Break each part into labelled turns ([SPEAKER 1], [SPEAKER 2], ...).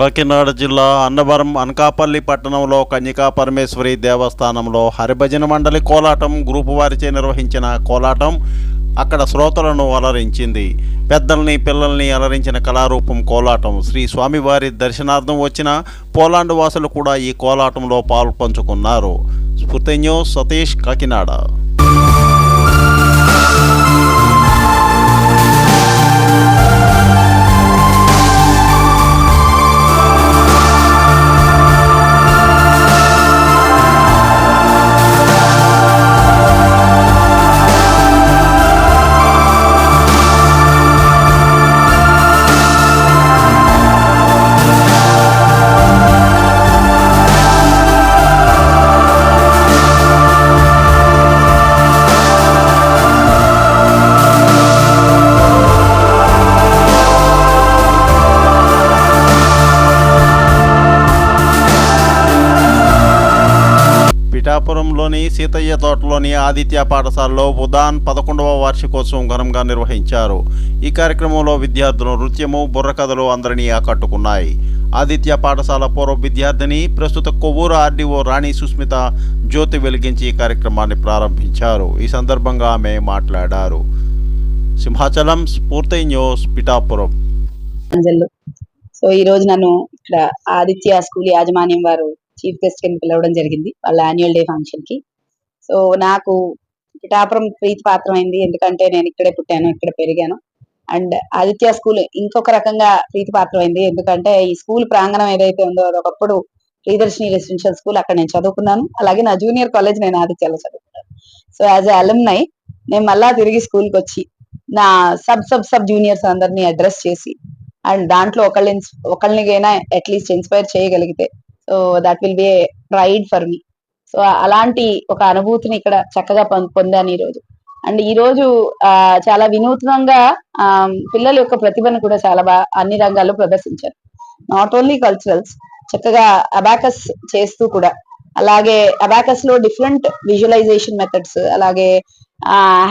[SPEAKER 1] కాకినాడ జిల్లా అన్నవరం అనకాపల్లి పట్టణంలో కన్యకా పరమేశ్వరి దేవస్థానంలో హరిభజన మండలి కోలాటం గ్రూపు వారిచే నిర్వహించిన కోలాటం అక్కడ శ్రోతలను అలరించింది. పెద్దల్ని పిల్లల్ని అలరించిన కళారూపం కోలాటం. శ్రీ స్వామివారి దర్శనార్థం వచ్చిన పోలాండ్ వాసులు కూడా ఈ కోలాటంలో పాల్పంచుకున్నారు. స్ఫూర్తి న్యూస్ సతీష్ కాకినాడ. పిఠాపురంలోని సీతయ్య తోటలోని ఆదిత్య పాఠశాలలో ఉదాన్ పదకొండవ వార్షికోత్సవం ఘనంగా నిర్వహించారు. ఈ కార్యక్రమంలో విద్యార్థులు నృత్యము బుర్రకథలు అందరినీ ఆకట్టుకున్నాయి. ఆదిత్య పాఠశాల పూర్వ విద్యార్థిని ప్రస్తుత కొవ్వూరు ఆర్డీఓ రాణి సుస్మిత జ్యోతి వెలిగించి ఈ కార్యక్రమాన్ని ప్రారంభించారు. ఈ సందర్భంగా ఆమె మాట్లాడారు. సింహాచలం స్ఫూర్తి న్యూస్ పిఠాపురం.
[SPEAKER 2] సో ఈ రోజు నన్ను ఇక్కడ ఆదిత్య స్కూల్ యాజమాన్యం వారు చీఫ్ గెస్ట్ కింద పిలవడం జరిగింది వాళ్ళ యాన్యువల్ డే ఫంక్షన్కి. సో నాకు పిఠాపురం ప్రీతి పాత్రమైంది ఎందుకంటే నేను ఇక్కడే పుట్టాను ఇక్కడ పెరిగాను. అండ్ ఆదిత్య స్కూల్ ఇంకొక రకంగా ప్రీతి పాత్రమైంది ఎందుకంటే ఈ స్కూల్ ప్రాంగణం ఏదైతే ఉందో అది ఒకప్పుడు ప్రియదర్శిని రెసిడెన్షియల్ స్కూల్ అక్కడ నేను చదువుకున్నాను. అలాగే నా జూనియర్ కాలేజ్ నేను ఆదిత్యలో చదువుకున్నాను. సో యాజ్ ఎ అలుమ్నై నేను మళ్ళా తిరిగి స్కూల్కి వచ్చి నా సబ్ సబ్ సబ్ జూనియర్స్ అందరినీ అడ్రస్ చేసి అండ్ దాంట్లో ఒకళ్ళని ఒకళ్ళనికైనా అట్లీస్ట్ ఇన్స్పైర్ చేయగలిగితే so that will be pride for me so అలాంటి ఒక అనుభూతిని ఇక్కడ చక్కగా పొందాను ఈ రోజు అండ్ ఈ రోజు ఆ, చాలా వినూత్నంగా పిల్లల యొక్క ప్రతిభను కూడా చాలా బాగా అన్ని రంగాల్లో ప్రదర్శించారు. నాట్ ఓన్లీ కల్చరల్స్ చక్కగా అబాకస్ చేస్తూ కూడా. అలాగే అబాకస్లో డిఫరెంట్ విజువలైజేషన్ మెథడ్స్ అలాగే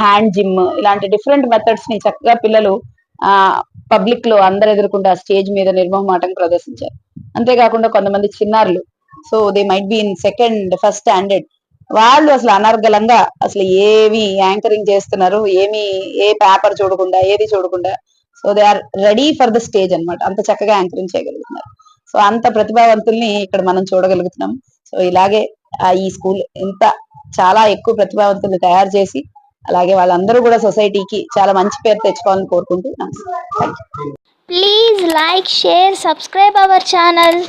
[SPEAKER 2] హ్యాండ్ జిమ్ ఇలాంటి డిఫరెంట్ మెథడ్స్ని చక్కగా పిల్లలు ఆ పబ్లిక్లో అందరు ఎదుర్కొంటే ఆ స్టేజ్ మీద నిర్మోహమాటం ప్రదర్శించారు. అంతేకాకుండా కొంతమంది చిన్నారులు. So they might be in second first standard వాళ్ళు అసలు అనర్గళంగా అసలు ఏమి యాంకరింగ్ చేస్తున్నారు ఏమి ఏ పేపర్ చూడకుండా ఏది చూడకుండా. So they are ready for the stage అన్నమాట. అంత చక్కగా యాంకరింగ్ చేయగలుగుతున్నారు. సో అంత ప్రతిభావంతుల్ని ఇక్కడ మనం చూడగలుగుతున్నాం. సో ఇలాగే ఆ ఈ స్కూల్ ఇంత చాలా ఎక్కువ ప్రతిభావంతుల్ని తయారు చేసి అలాగే వాళ్ళందరూ కూడా సొసైటీకి చాలా మంచి పేరు తెచ్చుకోవాలని కోరుకుంటున్నాను
[SPEAKER 3] please like share subscribe our channel